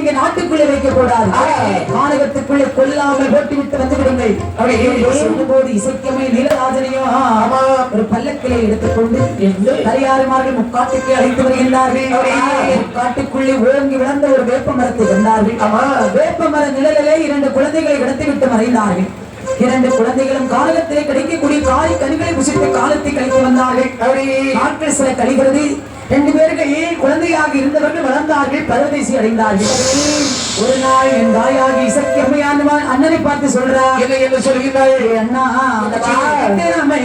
இங்க நாட்டுக்குள்ளே வைக்க கூடாது மாநகரத்துக்குள்ளே கொல்லாமல் போட்டுவிட்டு வந்து விடுங்கள் இசைக்கமை நீலராஜனையும் ஒரு பல்லக்கிலே எடுத்துக்கொண்டு கரியாறுமார்கள் முக்காட்டுக்கு அழைத்து வருகின்றார்கள். காட்டுக்குள்ளே ஓங்கி விளந்த ஒரு வேப்ப மரத்தை கண்டார்கள். வேப்ப மர நிழலிலே இரண்டு குழந்தைகளை கடத்திவிட்டு மறைந்தார்கள். இரண்டு குழந்தைகளும் காலத்திலே கிடைக்கக்கூடிய காய் கனிகளை புசித்து காலத்தை கழித்து வந்தார்கள். நாட்கள் சில கழிகிறது. ரெண்டு பேர்கள் குழந்தையாக இருந்தவர்கள் வளர்ந்தார்கள் பரதேசி அடைந்தார்கள். ஒரு நாள் என் தாயாகி இசக்கி அம்மையான் அண்ணனை பார்த்து சொல்றா என்ன சொல்கிறாய் "ஏய் அண்ணா நம்ம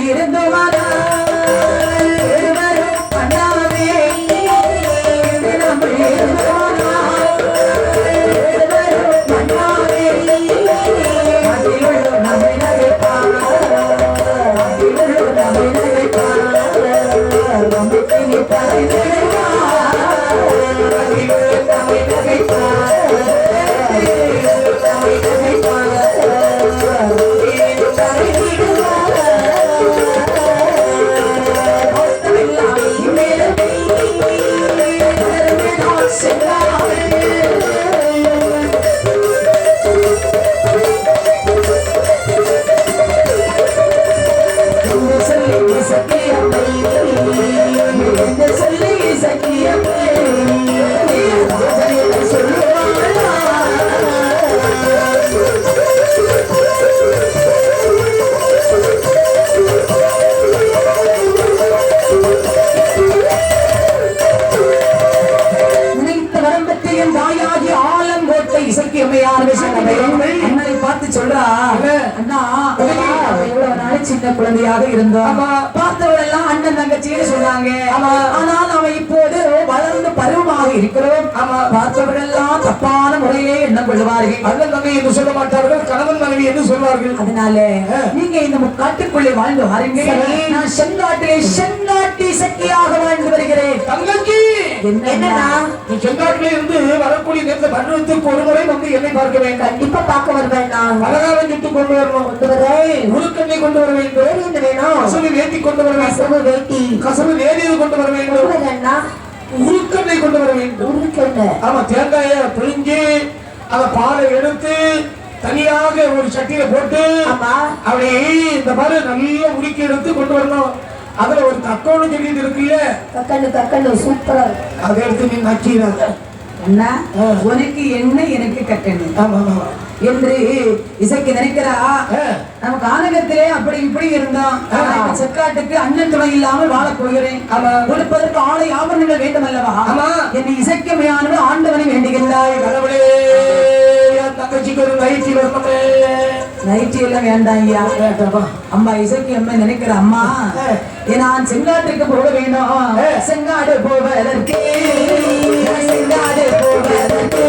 இருந்தோம் பார்த்தவள் எல்லாம் அண்ணன் தங்கச்சின்னு சொன்னாங்க. வளர்ந்து பருவமாக இருக்கிறோம் பார்த்தவர்கள் எல்லாம் தப்பான முறையிலே எண்ணம் கொள்வார்கள் அண்ணன் தங்கை என்று சொல்ல மாட்டார்கள் கணவன் மனைவி என்று சொல்வார்கள். அதனால நீங்க இந்த காட்டுக்குள்ளே வாழ்ந்து வாருங்க நான் செங்காட்டிலே செங்காட்டி சக்தியாக வாழ்ந்து வருகிறேன். தங்கச்சி! என்னன்னா? நீ செங்காட்டிலே இருந்து வரக்கூடிய நேரத்தை பருவத்துக்கு ஒரு முறை வந்து என்னை பார்க்க வேண்டும். கண்டிப்பா பார்க்க வருவேன் நான். பலகாரம் சுட்டு கொண்டு வரணும். கொண்டு வரேன். உருக்கண்ணை கொண்டு வர வேண்டும். வேணும்? கசவு வேட்டி கொண்டு வர வேண்டும். கசவு வேட்டி. கசவு வேதியது கொண்டு வர வேண்டும். உருக்கண்ணை கொண்டு வர வேண்டும். உருளைக்கிழங்கு. ஆமா தேங்காய பிழிஞ்சு அத பாலை எடுத்து தனியாக ஒரு சட்டியில போட்டு அப்படி இந்த மாதிரி நல்லா உருக்கி எடுத்து கொண்டு வரணும். அதுல ஒரு தக்கோணம் சொல்லிட்டு இருக்குல்ல? கக்கண்டு கக்கண்டு சூப்பரா. அதை எடுத்து நீ நக்கிறாங்க அண்ணா உனக்கு என்ன எனக்கு கட்டணு ஆமா ஆமா. என்று இசைக்கு நினைக்கிறா. ஆ. நம்ம கானகத்திலே அப்படி இப்படி இப்ப செக்காட்டுக்கு அண்ணன் துணை இல்லாமல் வாழ போகிறேன். கொடுப்பதற்கு ஆலை ஆபரணங்கள் வேண்டும் அல்லவா. என்னை இசைக்கமையானவள் ஆண்டவனை வேண்டுகின்றாய் கடவுளே தங்கச்சிக்கு ஒரு நைட்டி வரணுமே நைட்டி எல்லாம் வேண்டாம் ஐயா? அம்மா இசைக்கு அம்மா நினைக்கிற அம்மா ஏ, நான் செங்காட்டுக்கு போக வேண்டும். செங்காடு போவதற்கு. செங்காடு போவதற்கு.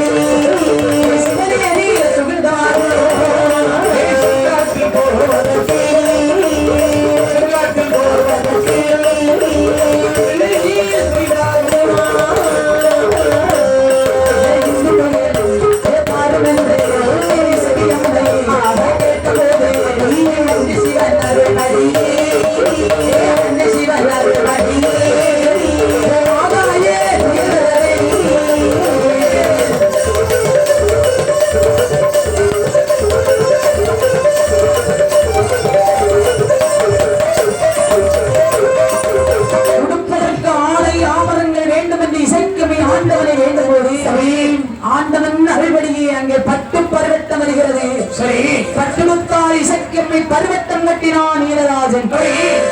இசைக்கம்மை பருவத்தம் கட்டினான் நீலராஜன்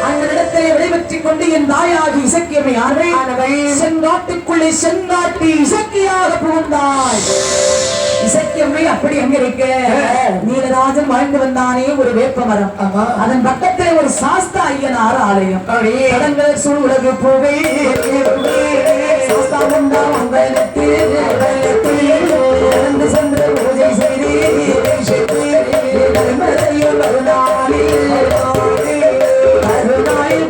அந்த இடத்திலே விடைபெற்றுக் கொண்டு என் தாயாகி இசைக்கம்மை ஆனவள் செங்காட்டுக்குள்ளே செங்காட்டி இசக்கியாக புகுந்தாள் இசக்கியம்மை அப்படி அங்க இருக்க நீலராஜன் வாழ்ந்து வந்தானே ஒரு வேப்ப மரம். அதன் பக்கத்திலே ஒரு சாஸ்தா ஐயனார் ஆலயம். கடங்கள் சூழ் உலகு புகை சாஸ்தா உண்டா உங்களுக்கு சென்று பூஜை செய்தே. நர்மதையில் மறுநாளில்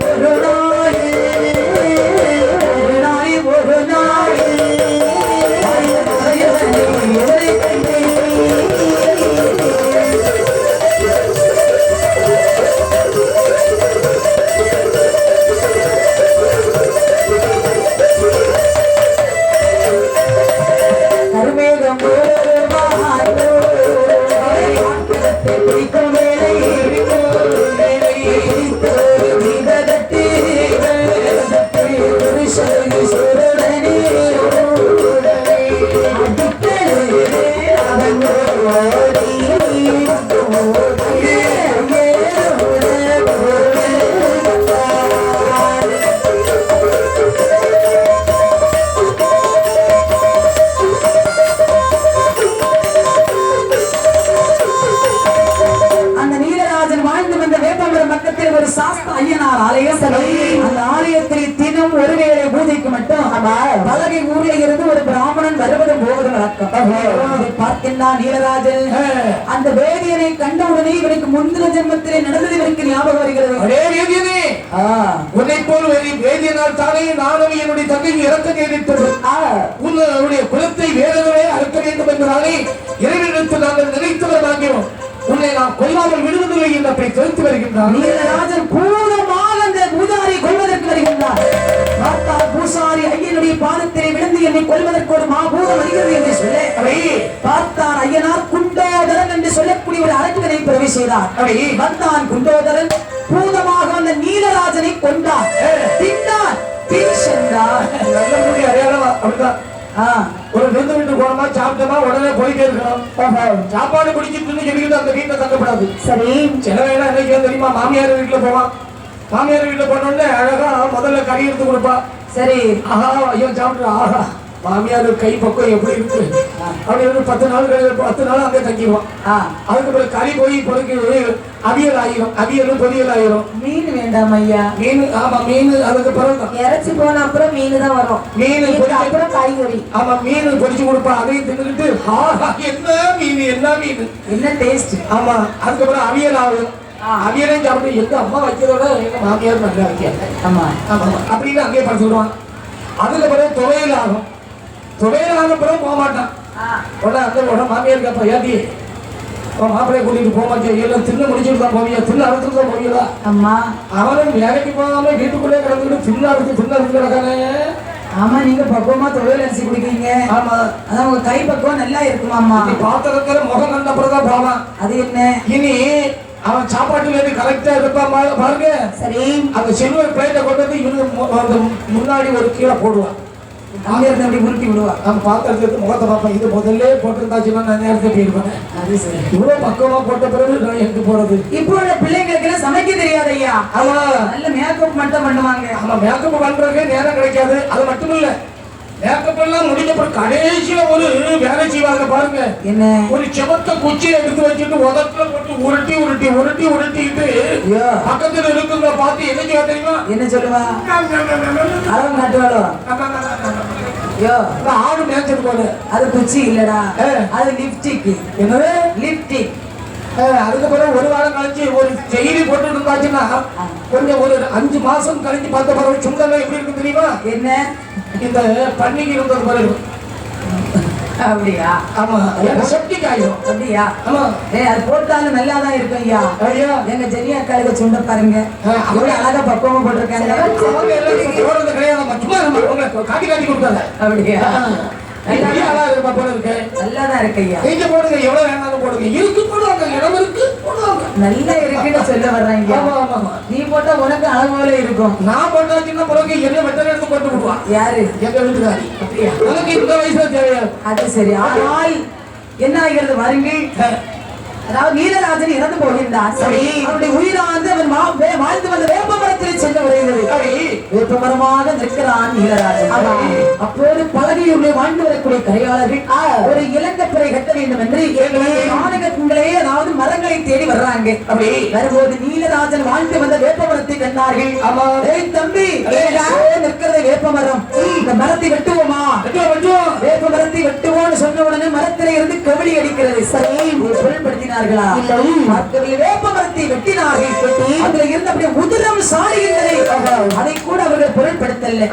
இருந்து ஒரு பிராமணன் வருவது போவது வழக்கம் பார்க்கின்றான் நீலராஜன். அந்த வேதியனை கண்டவுடனே இவனுக்கு முந்தின ஜென்மத்திலே நடந்தது இவனுக்கு ஞாபகம் வருகிறது. வேதியனே. உன்னை போல் வேதி- வேதியனால் தானே நானும் என்னுடைய தந்தையும் இறக்க நேரிட்டது. உன்னுடைய குலத்தை வேறவே அறுக்க வேண்டும் என்பதாலே இறைவனிடத்தில் நாங்கள் நினைத்தவர் வாங்கினோம் உன்னை நாம் கொல்லாமல் விடுவதில்லை என்று அப்படி தெரிவித்து வருகின்றார் நீலராஜன் பூர்வமாக பூஜாரி கொள்வதற்கு வருகின்றார். பார்த்தால் பூசாரி ஐயனுடைய பாதத்திலே விழுந்து என்னை கொல்வதற்கு ஒரு மாபூதம் வருகிறது என்று சொல்ல. அவை பார்த்தார் ஐயனார் குண்டோதரன் என்று சொல்லக்கூடிய ஒரு அரக்கனை பிரவி செய்தார். வந்தான் குண்டோதரன் பூதமாக வந்த நீலராஜனை கொண்டார் தின்னார் பின் அடையாளம்? அப்படிதான். ஒரு விருந்து வீட்டு போனோமா சாப்பிட்டோமா உடனே போயிட்டே இருக்கணும். சாப்பாடு குடிச்சிட்டு சொல்லிக்கிட்டு அந்த வீட்டை தங்கப்படாது? சரி. சில வேலை என்னைக்கு தெரியுமா? மாமியார் வீட்டுல போவான். மாமியார் வீட்டுல போன உடனே அழகா முதல்ல கறி எடுத்து கொடுப்பா. சரி. ஆஹா ஐயோ சாப்பிட்டு ஆஹா. மாமியார் கை பக்கம் எப்படி இருக்கு? அப்படி ஒரு பத்து நாள் பத்து நாள் அங்கே தங்கிடுவான். ஆ, அதுக்கு பிறகு கறி போய் பிறகு அவியல் ஆயிரும். அவியலும் பொரியல் ஆயிரும். மீன் வேண்டாம் ஐயா. மீன் ஆமா மீன் அதுக்கு பிறகு இறைச்சி போன அப்புறம் மீன் தான் வரும். மீன் அப்புறம் காய்கறி. ஆமா மீன் பொரிச்சு கொடுப்பா. அதையும் தின்னுக்கிட்டு ஆஹா என்ன மீன் என்ன மீன்? என்ன டேஸ்ட் ஆமா அதுக்கப்புறம் அவியல் ஆகும். ஆ. அவியலையும் சாப்பிட்டு எங்க அம்மா வைக்கிறதோட எங்க மாமியார் நல்லா வைக்காங்க ஆமா. ஆமா. அப்படின்னு அங்கேயே படுத்துடுவான் அதுக்கு பிறகு துவையல் ஆகும். துவையல் ஆன பிறகு போக மாட்டான். உடனே அந்த உடனே மாமியார் கேப்பா ஏடி உன் மாப்பிளைய கூட்டிட்டு போக மாட்டியா? எல்லாம் தின்னு முடிச்சுட்டு தான் போவியா தின்னு அறுத்துட்டு தான் போவீங்களா? அம்மா அவனும் வேலைக்கு போகாம வீட்டுக்குள்ளே கிடந்துட்டு தின்னு அறுத்து தின்னு அறுத்து கிடக்கானே. ஆமா நீங்க பக்குவமா தொழில் அரிசி குடிக்கிறீங்க. ஆமா. அதான் உங்க கை பக்குவம் நல்லா இருக்குமாம்மா. நீ பாத்திரத்துல முகம் கண்ட பிறகுதான் போவான். அது என்ன? இனி அவன் சாப்பாட்டுல இருந்து கரெக்டா இருப்பான் பாருங்க. சரி. அந்த சில்வர் பிளேட்டை கொண்டு வந்து இவனுக்கு முன்னாடி ஒரு கீழே போடுவான். அங்க இருந்து அப்படி உருட்டி விடுவா நம்ம பாத்திரத்துக்கு முகத்தை பார்ப்பேன். இது முதல்ல போட்டிருந்தாச்சுன்னா நான் நேரத்தை போயிருப்பேன். இவ்வளவு பக்குவமா போட்ட பிறகு நான் எங்க போறது. இப்போ உள்ள பிள்ளைங்களுக்கு சமைக்க தெரியாது ஐயா. ஆமா. நல்ல மேக்கப் மட்டும் பண்ணுவாங்க. ஆமா மேக்கப் பண்றதுக்கே நேரம் கிடைக்காது. அது மட்டும் இல்ல மேக்கப் எல்லாம் பிறகு கடைசியில ஒரு வேலை செய்வாங்க பாருங்க. என்ன? ஒரு செவத்த குச்சியை எடுத்து வச்சுட்டு உதட்டுல போட்டு உருட்டி உருட்டி உருட்டி உருட்டிட்டு பக்கத்துல இருக்குங்க பார்த்து என்ன செய்வா தெரியுமா? என்ன சொல்லுவா? ஐயோ. அந்த ஆடு மேய்ச்சது போல. அது குச்சி இல்லடா. அது லிப்டிக் என்னது? லிப்டிக் அஹ் அதுக்கு பிறகு ஒரு வாரம் கழிச்சு ஒரு செய்தி போட்டு இருந்தாச்சுன்னா கொஞ்சம் ஒரு அஞ்சு மாசம் கழிச்சு பார்த்த பிறகு சுங்கெல்லாம் எப்படி இருக்கும் தெரியுமா? என்ன? இந்த பன்னிக்கு இருந்தது பிறகு அப்படியா ஆமா செப்டிக் ஆயிரும் அப்படியா ஆமா ஏய் அது போட்டாலும் நல்லா தான் இருக்கும் ஐயா ஐயா எங்க ஜெனியா அக்காளுக்கு சுண்ட பாருங்க அவங்க அழகா பக்குவமா போட்டிருக்காங்க அப்படியா நல்லா இருப்பா போல இருக்கு. நல்லா தான் நீங்க போடுங்க எவ்வளவு வேணாலும் போடுங்க. இருக்கு போடுவாங்க. இடம் இருக்கு போடுவாங்க. நல்லா இருக்குன்னு சொல்ல வர்றாங்க ஆமா ஆமா நீ போட்டா உனக்கு அளவுல இருக்கும். நான் போட்டாச்சுன்னா பிறகு என்ன எடுத்து போட்டு விடுவான். யாரு? எங்க வீட்டுக்காரி. உனக்கு இந்த வயசுல தேவையா? அது சரி. ஆனால் என்ன ஆகிறது? வாருங்கள். அதாவது நீலராஜன் இறந்து போகின்றான். சரி. அவருடைய உயிரானது அவன் வாழ்ந்து வந்த வேப்ப மரத்தில் சென்று வருகிறது. வேப்ப மரமாக நிற்கிறான் நீலராஜன். அப்போது பலகையுள்ளே வாழ்ந்து வரக்கூடிய கரையாளர்கள் ஒரு இலங்கப்புரை கட்ட வேண்டும் என்று நாடகங்களே அதாவது மரங்களை தேடி வர்றாங்க. அப்படி. வரும்போது நீலராஜன் வாழ்ந்து வந்த வேப்ப மரத்தை கண்டார்கள் தம்பி நிற்கிறது வேப்ப மரம் இந்த மரத்தை வெட்டுவோமா. வேப்ப மரத்தை வெட்டுவோம்னு சொன்ன உடனே மரத்திலே இருந்து கவிழி அடிக்கிறது. சரி ஒரு வெட்டினார்கள். அதுல இருந்து அப்படியே உதிரம் சாடுகின்றதை அதை கூட அவர்கள் பொருள்படுத்தல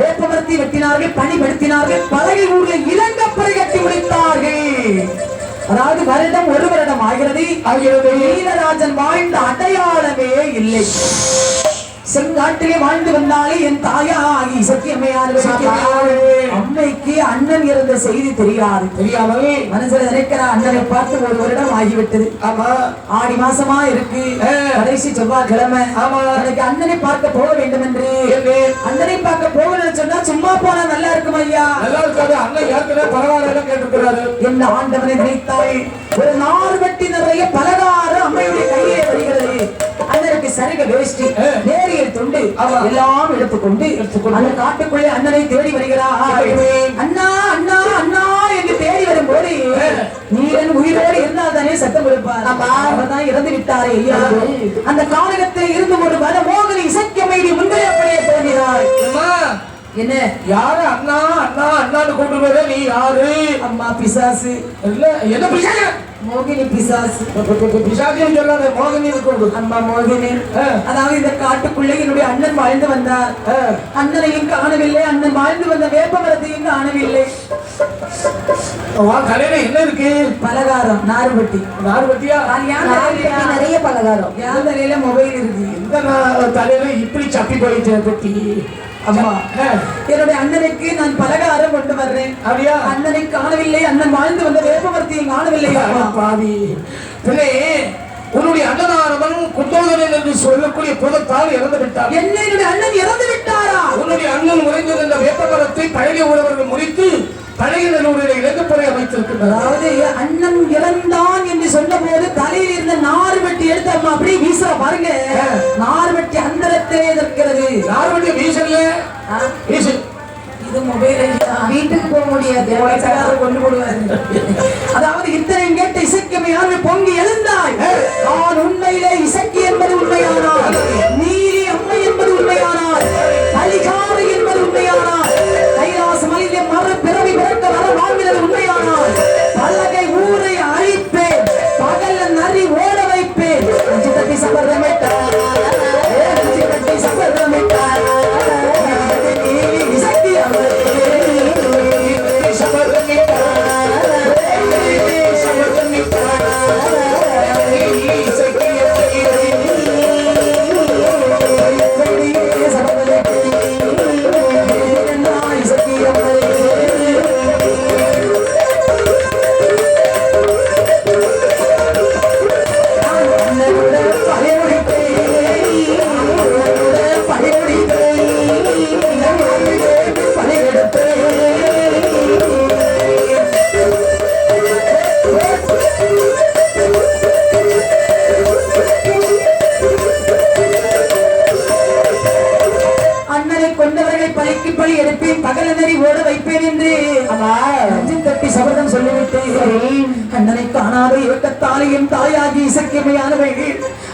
வேப்ப மரத்தை வெட்டினார்கள் பணிபடுத்தினார்கள் பலகை ஊர்ல இளங்கப்பறை கட்டி முடித்தார்கள். அதாவது வருடம் ஒரு வருடம் ஆகிறது. ஆகிறது. நீலராஜன் வாழ்ந்த அடையாளமே இல்லை. செங்காட்டிலே வாழ்ந்து வந்தாலே என் தாயாகி சத்தியம்மையானவள் அம்மைக்கு அண்ணன் இருந்த செய்தி தெரியாது. தெரியாமல். மனசுல நினைக்கிற அண்ணனை பார்த்து ஒரு வருடம் ஆகிவிட்டது. ஆமா. ஆடி மாசமா இருக்கு. கடைசி செவ்வாய்க்கிழமை. ஆமா. எனக்கு அண்ணனை பார்க்க போக வேண்டும் என்று அண்ணனை பார்க்க போகணும்னு சொன்னா சும்மா போனா நல்லா இருக்கும் ஐயா. நல்லா இருக்காது. அண்ணன் ஏற்கனவே பரவாயில்ல கேட்டுக்கிறாரு என்ன ஆண்டவனை நினைத்தாள் ஒரு நார் வெட்டி நிறைய பலகாரம் அம்மையுடைய கையிலே வருகிறது. அதற்கு சரிக வேஷ்டி. நேரியல் துண்டு. எல்லாம் எடுத்துக்கொண்டு. அந்த காட்டுக்குள்ளே அண்ணனை தேடி வருகிறார். அண்ணா அண்ணா அண்ணா என்று தேடி வரும்போது ஆ. நீரன் உயிரோடு இருந்தால் தானே சத்தம் கொடுப்பார். அவர் தான் இறந்து விட்டாரே ஐயா. அந்த காலகத்தில் இருந்து ஒரு வர மோகன இசைக்கமைதி முன்பே அப்படியே தோன்றினாள். அம்மா. என்ன? யாரு அண்ணா அண்ணா அண்ணான்னு கூப்பிடுறதே நீ யாரு? அம்மா பிசாசு. இல்ல என்ன பிசாசு? மோகினி பிசாசு பிசாசியம் சொல்லாத மோகனி கூப்பிடு அம்மா மோகினி ஆ. அதாவது இந்த காட்டுக்குள்ளே என்னுடைய அண்ணன் வாழ்ந்து வந்தார். அண்ணனையும் காணவில்லை அண்ணன் வாழ்ந்து வந்த வேப்பமரத்தையும் காணவில்லை கடையில என்ன இருக்கு பலகாரம் நார்பட்டி நார் பத்தியா நாளைக்கு நிறைய பலகாரம் என் தலையில மொபைல் இருக்கு இந்த தலையில இப்படி சப்பி போயிட்டு பத்தி அம்மா. என்னுடைய அண்ணனுக்கு நான் பலகாரம் கொண்டு வர்றேன். அப்படியா? அண்ணனை காணவில்லை அண்ணன் வாழ்ந்து வந்த வேப்பமரத்தையும் காணவில்லை பாவி உன்னுடைய அண்ணனானவன் குந்தோதரன் என்று சொல்லக்கூடிய புதத்தால் இறந்து விட்டார் என்ன என்னுடைய அண்ணன் இறந்து விட்டாரா? உன்னுடைய அண்ணன் உறைந்திருந்த வேப்பமரத்தை பழகிய உறவர்கள் முறித்து நல்லூரில் இலக்குப்பறை அமைத்திருக்கின்றனர். அதாவது அண்ணன் இறந்தான் என்று சொன்ன போது தலையில் இருந்த நார் வெட்டி எடுத்து அம்மா அப்படியே வீசுற பாருங்க. வெட்டி அந்தரத்திலே இருக்கிறது. யாருடைய வீசல்ல வீசு. இது மொபைல் வீட்டுக்கு போக முடியாது. கொண்டு போடுவாரு. அதாவது இத்தனை கேட்ட இசைக்கமையான பொங்கி எழுந்தாய். நான் உண்மையிலே இசைக்கு என்பது உண்மையானால். தாயாகி இசைக்கமையானவள்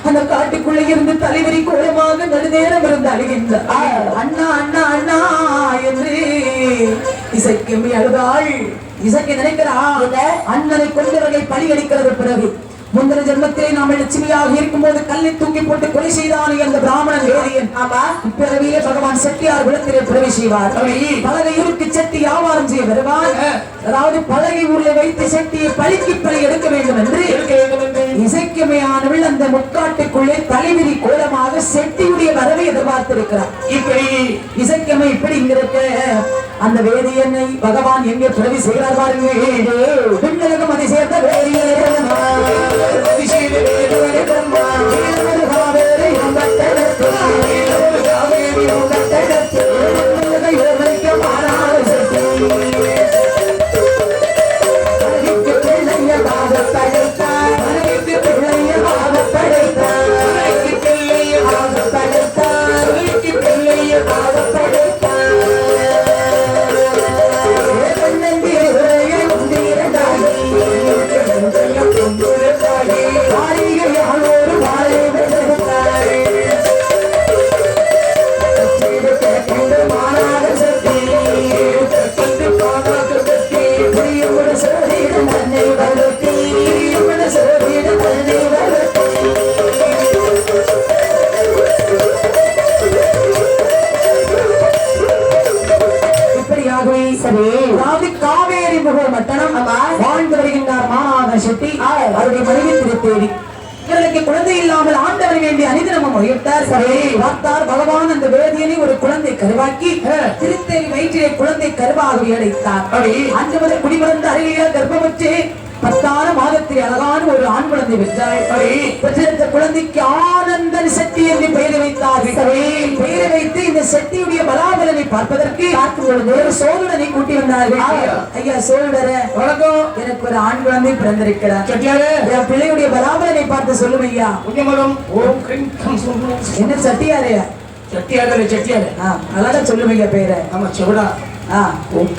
அந்த காட்டுக்குள்ளே இருந்து தலைவரி கோலமாக நடுநேரம் இருந்து அழுகின்றார். அண்ணா அண்ணா அண்ணா என்று இசைக்கமை அழுதாள். இசைக்கு நினைக்கிறார் அண்ணனை கொண்டவர்களை பழி அடிக்கிறது பிறகு. முந்தின ஜென்மத்திலே நாம் லட்சுமியாக இருக்கும்போது கல்லை தூக்கி போட்டு கொலை செய்தானே அந்த பிராமணன் ஆமா. பிறவியே பகவான் செட்டியார் குலத்திலே பிறவி செய்வார். பலகை ஊருக்கு செட்டி வியாபாரம் செய்ய வருவார். அதாவது பலகை ஊர்ல வைத்து செட்டியை பழிக்கு பழி எடுக்க வேண்டும் என்று இருக்க வேண்டும் என்று இசைக்கமையானவள் அந்த முக்காட்டுக்குள்ளே தலைவிரி கோலமாக செட்டியுடைய வரவை எதிர்பார்த்திருக்கிறார். இப்படி இசைக்கமை இப்படி இங்க இருக்க அந்த வேதியனை பகவான் எங்கே பிறவி செய்கிறார் பாருங்க. விண்ணுலகம் அதை சேர்ந்த வேதியன் அதிசய சரி. அதாவது காவேரி முக மட்டணம் வாழ்ந்து வருகின்றார் மாநாத செட்டி. அவருடைய மனைவி திருத்தேவி. இவர்கள் தங்களுக்கு குழந்தை இல்லாமல் ஆண்டவரை வேண்டி அனிதனமும் முறையிட்டார் சரி. பார்த்தார் பகவான் அந்த வேதியனை ஒரு குழந்தை கருவாக்கி திருத்தேவி வயிற்றிலே குழந்தை கருவாக அடைத்தார். அப்படி. அஞ்சு குடிமறந்து அருகில கர்ப்பமற்று பத்தாறு மாதத்தில் அழகான ஒரு ஆண் குழந்தை. பெற்றெடுத்த குழந்தைக்கு ஆனந்தன் செட்டி என்று பெயரை வைத்தார்கள் பெயரை வைத்து இந்த செட்டியுடைய பலாபலனை பார்ப்பதற்கு பார்க்கும் பொழுது ஒரு சோழனை கூட்டி வந்தார்கள். ஐயா சோழர வணக்கம். எனக்கு ஒரு ஆண் குழந்தை பிறந்திருக்கிறார். என் பிள்ளையுடைய பலாபலனை பார்த்து சொல்லும் ஐயா. என்ன சட்டியாரையா செட்டியாரு செட்டியாரு ஆ அழகா சொல்லும் ஐயா பேரை. ஆமா செவடா ஆ. ஓம்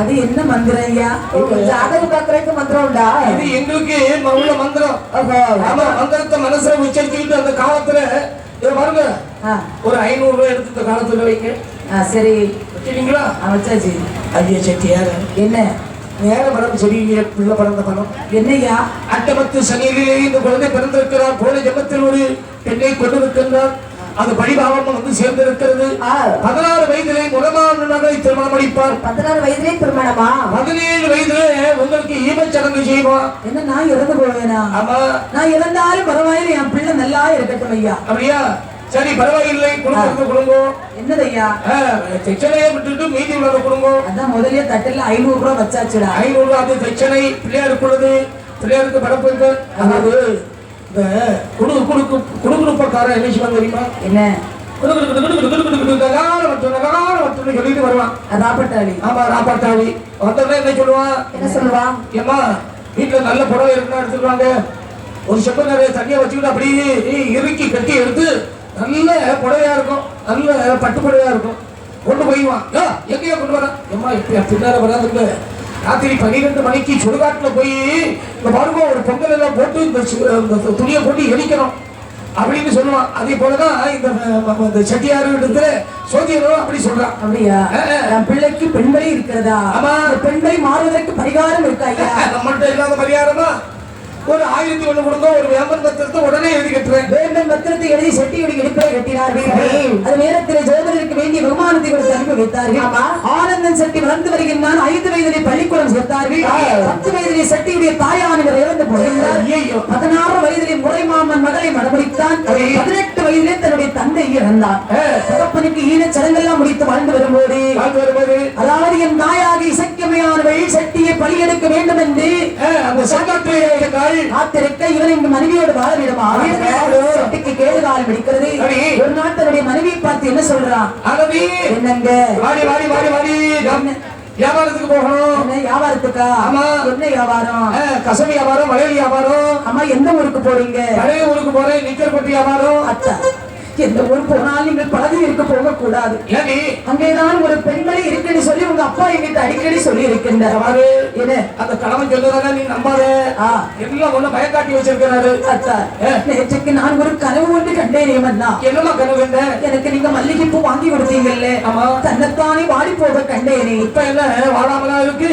அது என்ன மந்திரம் ஐயா? ஜாதக பாக்குறதுக்கு மந்திரம் உண்டா? இது எங்களுக்கு உள்ள மந்திரம். ஆமா மந்திரத்தை மனசுல உச்சரிச்சுக்கிட்டு அந்த காலத்துல பாருங்க. ஒரு ஐநூறு ரூபாய் எடுத்து இந்த காலத்துல வைங்க சரி. வச்சுட்டீங்களா? வச்சாச்சு. ஐயா செட்டியாரு என்ன? நேர மரம் சரியில்லையே பிள்ளை பிறந்த பணம் என்னய்யா அட்டமத்து சனியிலே இந்த குழந்தை பிறந்திருக்கிறார். போன ஜென்மத்தில் ஒரு பெண்ணை கொண்டிருக்கின்றார் அது பரிபாவம் வந்து சேர்ந்திருக்கிறது. ஆ. பதினாறு வயதிலே முரமான மகளை திருமணம் அளிப்பார். பதினாறு வயதிலே திருமணமா? பதினேழு வயதிலே உங்களுக்கு ஈமச்சடங்கு செய்வான் என்ன நான் இறந்து போவேனா ஆமா. நான் இறந்தாலும் பரவாயில்லை என் பிள்ளை நல்லா இருக்கட்டும் ஐயா. அப்படியா? சரி பரவாயில்லை. குடும்பத்துக்கு குடும்பம். என்னதையா தட்சணையை விட்டுட்டு மீதி உள்ளத குடும்பம். அதான் முதல்ல தட்டில் ஐநூறு ரூபாய் வச்சாச்சுடா. ஐநூறு ரூபாய் அது தட்சணை பிள்ளையாருக்குள்ளது. பிள்ளையாருக்கு படப்பு அதாவது இந்த குடுக்கு குடுக்கு குடுகுடுப்பக்காரன் என்ன செய்வாங்க தெரியுமா என்ன சொல்லிட்டு வருவான் ராப்பட்டாளி ஆமா ராப்பட்டாளி வந்தவன என்ன சொல்லுவான் என்ன சொல்லுவான் ஏமா வீட்டுல நல்ல புடவை இருக்குன்னு எடுத்துருவாங்க ஒரு செப்பு நிறைய தண்ணியை வச்சுக்கிட்டு அப்படியே இறுக்கி கட்டி எடுத்து நல்ல புடவையா இருக்கும் நல்ல பட்டு புடவையா இருக்கும் கொண்டு போய்வான் எங்கேயோ கொண்டு வரான் ஏமா இப்ப பின்னால வராதுங்க ராத்திரி பன்னிரெண்டு மணிக்கு சுடுகாட்டுல போய் இந்த பாருங்க ஒரு பொங்கல் எல்லாம் போட்டு இந்த துணியை போட்டு எரிக்கணும் அப்படின்னு சொல்லுவான். அதே போலதான் இந்த அஹ், இந்த செட்டியார் இடத்துல சோதியரும் அப்படி சொல்றான். அப்படியா. என் பிள்ளைக்கு பெண்பலி இருக்கிறதா? ஆமா. பெண்பலி மாறுவதற்கு பரிகாரம் இருக்கா ஐயா? நம்மள்ட்ட இல்லாத பரிகாரமா? ஒரு ஆயிரத்தி ஒண்ணு கொடுங்க ஒரு வேம்பன் பத்திரத்தை உடனே எழுதி கட்டுறேன். வேண்டும் பத்திரத்தை எழுதி செட்டியுடைய இடுப்பை கட்டினார்கள். அது நேரத்தில் ஜோதருக்கு வேண்டிய விமானத்தை கொடுத்து அனுப்பி வைத்தார்கள். ஆனந்தன் செட்டி வளர்ந்து வருகின்றான். ஐந்து வயதிலே பள்ளிக்கூடம் சேர்த்தார்கள். பத்து வயதிலே செட்டியுடைய தாயானவர் இறந்து போகிறார். பதினாறு வயதிலே முறைமாமன் மகளை மணமுடித்தான் பதினெட்டு வயதிலே தன்னுடைய தந்தை இறந்தான் தகப்பனுக்கு ஈனச் சடங்கெல்லாம் முடித்து வாழ்ந்து வரும்போது அதாவது என் தாயாக இசைக்கமையானவள் செட்டியை பலியெடுக்க வேண்டும் என்று அந்த சங்கத்திலே நாள் காத்திருக்க இவன் இங்கு மனைவியோடு வாழ விடுமா செட்டிக்கு கேடு காலம் பிடிக்கிறது. ஒரு நாள் தன்னுடைய மனைவியை பார்த்து என்ன சொல்றான்? ஆனந்தி என்னங்க? வாடி வாடி வாடி வாடி. வியாபாரத்துக்கு போகணும். வியாபாரத்துக்கா? ஆமா. என்ன வியாபாரம்? கசவு வியாபாரம் மலை வியாபாரம். அம்மா எந்த ஊருக்கு போறீங்க? பழைய ஊருக்கு போறேன் நிக்கர் பட்டி வியாபாரம். அத்தா. எந்த ஊர் போனாலும் நீங்கள் இருக்க போக கூடாது ஏடி அங்கேதான் ஒரு பெண்மணி இருக்குன்னு சொல்லி உங்க அப்பா எங்கிட்ட அடிக்கடி சொல்லி இருக்கின்றார் என்ன? அந்த கணவன் சொல்லுறதா நீ நம்பாத. எல்லாம் ஒண்ணு பயக்காட்டி வச்சிருக்கிறாரு. நேற்றுக்கு நான் ஒரு கனவு ஒன்று கண்டேன் ஏமன்னா என்னமா கனவு எனக்கு நீங்க மல்லிகைப்பூ வாங்கி கொடுத்தீங்கல்ல. ஆமா. தன்னைத்தானே வாடி போக கண்டேனே. இப்ப என்ன? வாடாமலா இருக்கு.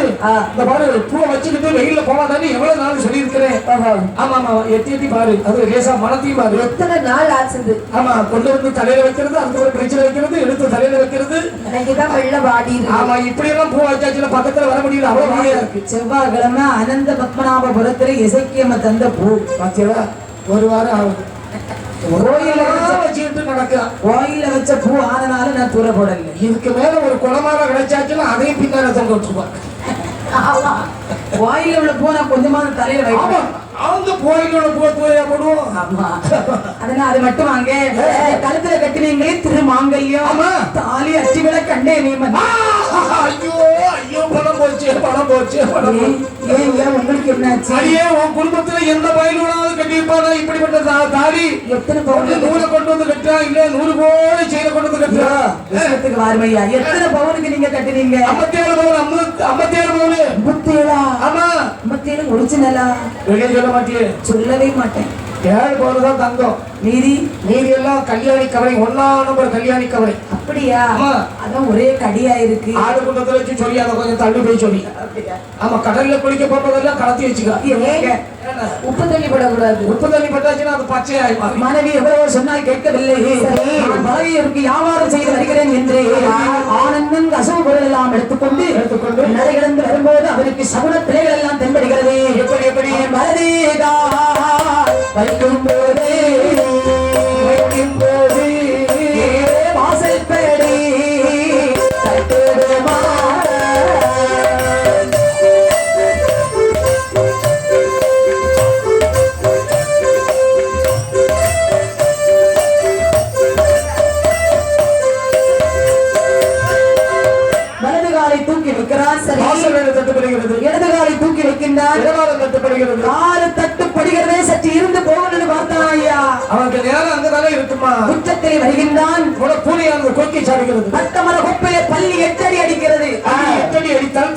இந்த பாரு பூவை வச்சுக்கிட்டு வெயில்ல போவாதான்னு எவ்வளவு நாள் சொல்லியிருக்கிறேன். ஆஹா. ஆமா ஆமா எட்டி எட்டி பாரு. அது லேசா மனத்தையும் பாரு. எத்தனை நாள் ஆச்சுது? ஆமா கொண்டு வந்து தலையில வைக்கிறது அதுக்கப்புறம் பிரிட்ஜில் வைக்கிறது எடுத்து தலையில வைக்கிறது. அன்னைக்குதான் வெள்ள வாடி ஆமா இப்படி எல்லாம் பூ வச்சாச்சுன்னா பக்கத்துல வர முடியல அவ்வளவு வாயா இருக்கு செவ்வாய்க்கிழமை அனந்த பத்மநாபபுரத்துல இசைக்கியம தந்த பூ. பாத்தியா ஒரு வாரம் ஆகுது. கோயில்ல வச்ச- வச்சுக்கிட்டு நடக்கலாம் கோயில்ல வச்ச பூ ஆனனால நான் தூர போடல இதுக்கு மேல ஒரு குளமார கிடைச்சாச்சுன்னா அதையும் பின்னால தொங்க விட்டுருப்பாங்க கோயில்ல உள்ள பூ நான் கொஞ்சமாவது தலையில ஆமா. அவங்க கோயிலோட பூ தூயா போடுவோம் ஆமா. அதனால அது மட்டும் வாங்க. கழுத்துல கட்டினீங்களே திரு மாங்கல்யம் ஆமா. தாலி அச்சி விட கண்டேன் நீ ஐயோ ஐயோ பணம் போச்சு பணம் போச்சு பணம் ஏன் ஏன் உங்களுக்கு என்னாச்சு? அடியே உன் குடும்பத்துல எந்த இப்படிப்பட்ட தாலி எத்தனை பவுன் நூலை கொண்டு வந்து கட்டுறா? இல்ல நூறு கோடி செயல கொண்டு வந்து கட்டுறா? விஷயத்துக்கு வாருமையா. எத்தனை பவுனுக்கு நீங்க கட்டுனீங்க? ஐம்பத்தி ஏழு பவுன் ஐம்பத்தி ஐம்பத்தி ஏழு பவுன். ஐம்பத்தி ஏழா ஆமா. ஐம்பத்தி ஏழு ஒரிஜினலா? வெளியே சொல்ல மாட்டியே. சொல்லவே மாட்டேன். ஏழு பவுன் தான் தங்கம். மீதி மீதி எல்லாம் கல்யாணி கவரை ஒன்னா நம்பர் கல்யாணி கவரை அப்படியா? ஆமா. அதான் ஒரே கடியா இருக்கு. ஆடு குண்டத்துல வச்சு சொல்லி அதை கொஞ்சம் தள்ளி போய் சொல்லி? ஆமா கடல்ல குளிக்க போறதெல்லாம் கடத்தி வச்சுக்கா? உப்பு தண்ணி படக்கூடாது. உப்பு தண்ணி பட்டாச்சுன்னா அது பச்சையாய் மனைவி எவ்வளவு சொன்னால் கேட்கவில்லை. நான் பழையருக்கு வியாபாரம் செய்து வருகிறேன் என்று ஆனந்தன் அசவு பொருள் எல்லாம் எடுத்துக்கொண்டு எடுத்துக்கொண்டு நடைகிடந்து வரும்போது அவருக்கு சகுன பிள்ளைகள் எல்லாம் தென்படுகிறது. எப்படி எப்படி? வரதே வைக்கும் போது வைக்கின்றான் இடவாதம் தட்டுப்படுகிறது காலு தட்டுப்படுகிறதே சற்று இருந்து போகணும்னு பார்த்தான் ஐயா அவனுக்கு நேரம் அங்கதானே இருக்குமா? உச்சத்தில் வருகின்றான். உன பூனையானது கொக்கி சாடுகிறது பட்டமர குப்பையை பள்ளி எட்டடி அடிக்கிறது. அடித்தால்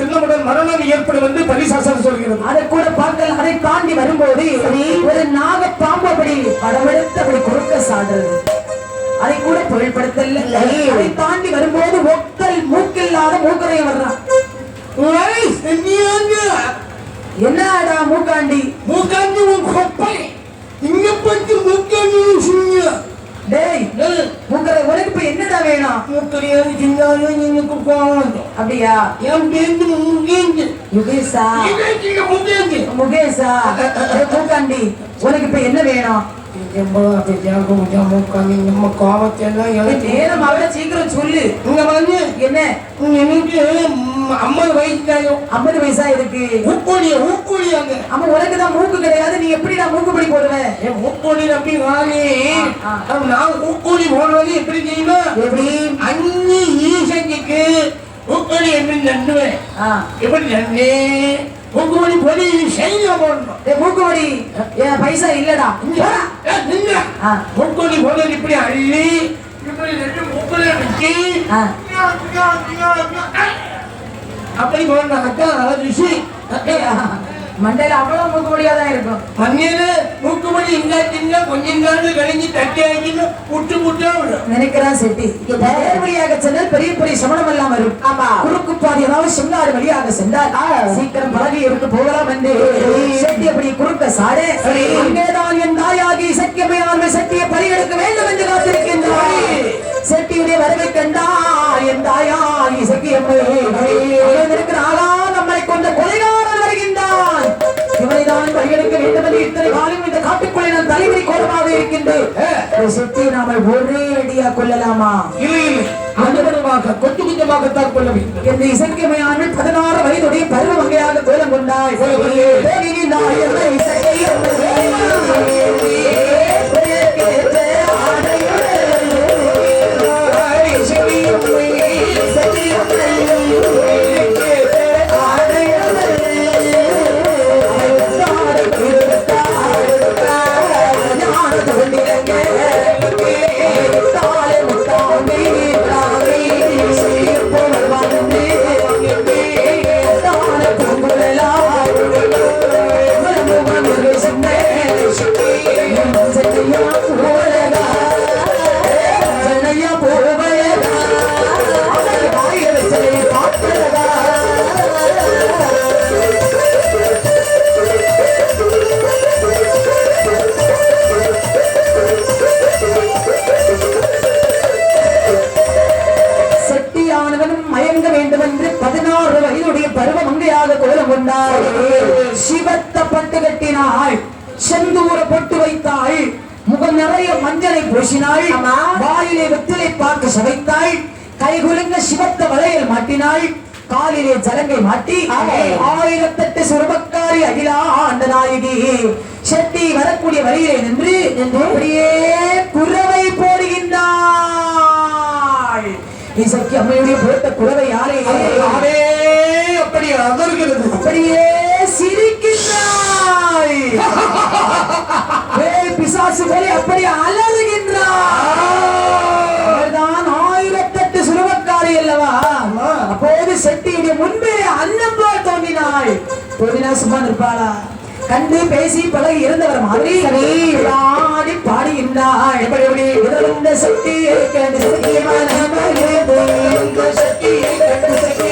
மரணம் ஏற்படும் என்று பரிசாசனம் சொல்கிறது அதை கூட பார்க்கல அதை தாண்டி வரும்போது ஒரு நாக பாம்பு அப்படி குறுக்க சாடுறது அதை கூட பொருள்படுத்தல அதை தாண்டி வரும்போது ஒக்கல் மூக்கில்லாத மூக்கரையும் வர்றான். என்னடா மூக்காண்டி? மூக்காண்டி உன் கொப்பை. இங்க பத்தி மூக்காண்டி சிங்க டேய் மூக்கரை உனக்கு இப்ப என்னடா வேணும்? மூக்கறியாது சின்னாலும் நீங்க போவாங்க அப்படியா? என் இங்க முங்கேந்து முகேஷா? ஏய், மூக்காண்டி உனக்கு இப்ப என்ன வேணும்? நம்ம கோபத்தெல்லாம் ஏய், எனக்கு நேரம் அவட சீக்கிரம் சொல்லு. இங்க வந்து என்ன? எனக்கு ஐம்பது வயசு தாயும் ஐம்பது வயசா இருக்கு? ஊக்கோடிய ஊக்கோடியாங்க ஆமா உனக்கு தான் மூக்கு கிடையாது நீ எப்படிடா மூக்கு படி போடுவ? என் ஊக்கோடி நம்பி வாங்கி. நான் ஊக்கோடி போடுறது எப்படி தெரியுமா? எப்படி? அஞ்சு ஈசங்கிக்கு ஊக்கோடி எப்படி நண்டுவேன். எப்படி நண்டு? ஊக்கோடி பொடி செய்ய போடணும். ஏய், மூக்கு படி ஏன் பைசா இல்லடா. போடா. முக்கோடி போடுறது இப்படி அள்ளி இப்படி ரெண்டு முக்கோடி வச்சு. அப்படி போனாக்கா ருசி. ஏய், மண்டையில அவ்வளவு மூக்கு படியா தான் இருக்கும். மண்ணில மூக்குமணி இங்க தின்ன கொஞ்ச நாள் கழிஞ்சு தட்டி ஆகின்னு புட்டு புட்டா விடும் நினைக்கிறான் செட்டி. வழியாக சென்றால் பெரிய பெரிய சமணம் எல்லாம் வரும். ஆமா. குறுக்கு பாதி அதாவது சிங்காடு வழியாக சென்றால் சீக்கிரம் பழகி இருக்கு போகலாம் என்று செட்டி அப்படி குறுக்க சாடு காட்டுக்குள்ளே நான் தலைவரி கோலமாக இருக்கின்றேன் செட்டி நாம ஒரே அடியா கொள்ளலாமா இல்லை இல்லை அனுபவமாக கொஞ்சம் கொஞ்சமாகத்தான் கொள்ள வேண்டும் என்று இசைக்கமையான பதினாறு வயதுடைய பருவ வகையாக கோலம் கொண்டாய் நாயகனை இசைக்கையம்மை. வெற்றிலை பார்க்க சவைத்தாள். கைகுலுங்க சிவத்த வளையல் மாட்டினாள். காலிலே ஜலங்கை மாட்டி ஆயிரத்தெட்டு சுரபக்காரி அகிலா ஆண்ட நாயகி. செட்டி வரக்கூடிய வழியிலே நின்று அப்படியே குறவை போடுகின்றாள். இசைக்கு அம்மையுடைய போட்ட குறவை யாரே? அதே அப்படி அதர்கிறது அப்படியே சிரிக்கின்றாய் பேய் பிசாசு போல அப்படி அலறுகின்றாய் அவள்தான் ஆயிரத்தெட்டு சுலபக்காரி அல்லவா? அப்போது செட்டியுடைய முன்பே அன்னம் போல் தோன்றினாள் தோன்றினா சும்மா நிற்பாளா? கண்டு பேசி பழகி இருந்தவர் மாதிரி ஆடி பாடுகின்றாள் எப்படி எப்படி? உதர்ந்த சக்தியை கண்டு சக்தி மனமகிழ்ந்து, இந்த சக்தியை கண்டு சக்தி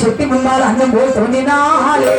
శక్తి గుమ్మాలు అన్నం పోతుంది నాలే